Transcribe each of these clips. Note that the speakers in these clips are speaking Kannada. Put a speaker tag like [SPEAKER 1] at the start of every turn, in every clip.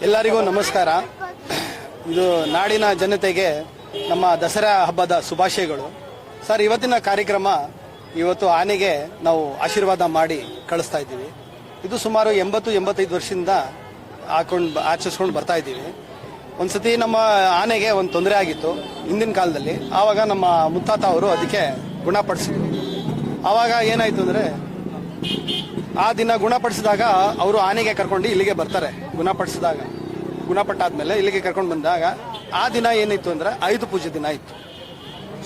[SPEAKER 1] ಎಲ್ಲರಿಗೂ ನಮಸ್ಕಾರ. ಇದು ನಾಡಿನ ಜನತೆಗೆ ನಮ್ಮ ದಸರಾ ಹಬ್ಬದ ಶುಭಾಶಯಗಳು. ಸರ್, ಇವತ್ತಿನ ಕಾರ್ಯಕ್ರಮ ಇವತ್ತು ಆನೆಗೆ ನಾವು ಆಶೀರ್ವಾದ ಮಾಡಿ ಕಳಿಸ್ತಾ ಇದ್ದೀವಿ. ಇದು ಸುಮಾರು ಎಂಬತ್ತು, ಎಂಬತ್ತೈದು ವರ್ಷದಿಂದ ಹಾಕೊಂಡು ಆಚರಿಸ್ಕೊಂಡು ಬರ್ತಾ ಇದ್ದೀವಿ. ಒಂದ್ಸತಿ ನಮ್ಮ ಆನೆಗೆ ಒಂದು ತೊಂದರೆ ಆಗಿತ್ತು ಹಿಂದಿನ ಕಾಲದಲ್ಲಿ. ಆವಾಗ ನಮ್ಮ ಮುತ್ತಾತ ಅವರು ಅದಕ್ಕೆ ಗುಣಪಡಿಸಿದ್ರು. ಆವಾಗ ಏನಾಯ್ತು ಅಂದ್ರೆ ಆ ದಿನ ಗುಣಪಡಿಸಿದಾಗ ಅವರು ಆನೆಗೆ ಕರ್ಕೊಂಡು ಇಲ್ಲಿಗೆ ಬರ್ತಾರೆ. ಗುಣಪಡಿಸಿದಾಗ. ಗುಣಪಟ್ಟಾದ್ಮೇಲೆ ಇಲ್ಲಿಗೆ ಕರ್ಕೊಂಡು ಬಂದಾಗ ಆ ದಿನ ಏನಿತ್ತು ಅಂದ್ರೆ ಆಯುಧ ಪೂಜೆ ದಿನ ಇತ್ತು.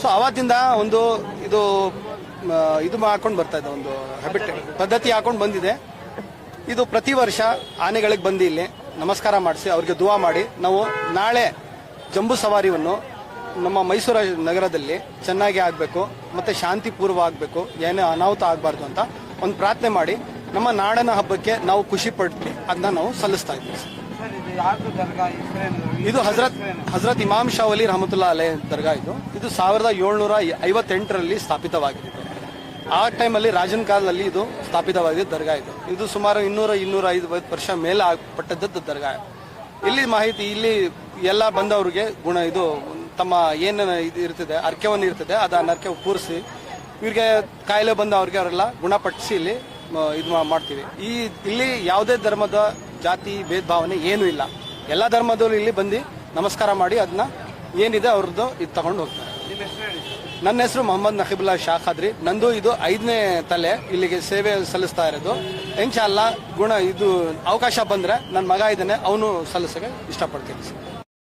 [SPEAKER 1] ಸೊ ಅವತ್ತಿಂದ ಒಂದು ಇದು ಇದು ಹಾಕೊಂಡು ಬರ್ತಾ ಇದೆ ಒಂದು ಹ್ಯಾಬಿಟ್ ಪದ್ಧತಿ ಹಾಕೊಂಡು ಬಂದಿದೆ. ಇದು ಪ್ರತಿ ವರ್ಷ ಆನೆಗಳಿಗೆ ಬಂದು ಇಲ್ಲಿ ನಮಸ್ಕಾರ ಮಾಡಿಸಿ, ಅವ್ರಿಗೆ ದುವಾ ಮಾಡಿ, ನಾವು ನಾಳೆ ಜಂಬು ಸವಾರಿಯನ್ನು ನಮ್ಮ ಮೈಸೂರು ನಗರದಲ್ಲಿ ಚೆನ್ನಾಗಿ ಆಗಬೇಕು, ಮತ್ತೆ ಶಾಂತಿಪೂರ್ವ ಆಗಬೇಕು, ಏನೇ ಅನಾಹುತ ಆಗಬಾರ್ದು ಅಂತ ಒಂದು ಪ್ರಾರ್ಥನೆ ಮಾಡಿ ನಮ್ಮ ನಾಡನ ಹಬ್ಬಕ್ಕೆ ನಾವು ಖುಷಿ ಪಟ್ಟು ಅದನ್ನ ನಾವು ಸಲ್ಲಿಸ್ತಾ ಇದ್ದೀವಿ.
[SPEAKER 2] ಇದು
[SPEAKER 1] ಹಜರತ್ ಹಜರತ್ ಇಮಾಮ್ ಶಾ ಅಲಿ ರಹಮತುಲ್ಲಾ ಅಲೆ ದರ್ಗಾ ಇದು. ಇದು ಸಾವಿರದ ಏಳ್ನೂರ ಐವತ್ತೆಂಟರಲ್ಲಿ ಸ್ಥಾಪಿತವಾಗಿದೆ ಆ ಟೈಮಲ್ಲಿ ರಾಜನ್ ಕಾಲದಲ್ಲಿ ಇದು ಸ್ಥಾಪಿತವಾಗಿದೆ ದರ್ಗಾ ಇದು. ಇದು ಸುಮಾರು ಇನ್ನೂರ ಇನ್ನೂರ ಐದು ವರ್ಷ ಮೇಲೆ ಪಟ್ಟದ್ದು ದರ್ಗಾ. ಇಲ್ಲಿ ಮಾಹಿತಿ, ಇಲ್ಲಿ ಎಲ್ಲ ಬಂದವರಿಗೆ ಗುಣ ಇದು, ತಮ್ಮ ಏನು ಇದು ಇರ್ತದೆ ಅರ್ಕೆವನ್ನು ಇರ್ತದೆ ಅದನ್ನ ಅರ್ಕೆ ಕೂರಿಸಿ, ಇವ್ರಿಗೆ ಕಾಯಿಲೆ ಬಂದವ್ರಿಗೆ ಅವರೆಲ್ಲ ಗುಣಪಡಿಸಿ ಇಲ್ಲಿ ಇದು ಮಾಡ್ತೀವಿ. ಈ ಇಲ್ಲಿ ಯಾವುದೇ ಧರ್ಮದ ಜಾತಿ ಭೇದ ಭಾವನೆ ಏನೂ ಇಲ್ಲ. ಎಲ್ಲ ಧರ್ಮದವರು ಇಲ್ಲಿ ಬಂದು ನಮಸ್ಕಾರ ಮಾಡಿ ಅದನ್ನ ಏನಿದೆ ಅವ್ರದ್ದು ಇದು ತಗೊಂಡು ಹೋಗ್ತಾರೆ. ನನ್ನ ಹೆಸರು ಮೊಹಮ್ಮದ್ ನಖೀಬುಲ್ಲಾ ಶಾ ಖಾದ್ರಿ. ನಂದು ಇದು ಐದನೇ ತಲೆ ಇಲ್ಲಿಗೆ ಸೇವೆ ಸಲ್ಲಿಸ್ತಾ ಇರೋದು. ಇನ್ಶಾಲ್ಲ ಗುಣ ಇದು ಅವಕಾಶ ಬಂದ್ರೆ ನನ್ನ ಮಗ ಇದ್ದಾನೆ ಅವನು ಸಲ್ಲಿಸಕ್ಕೆ ಇಷ್ಟಪಡ್ತೀನಿ.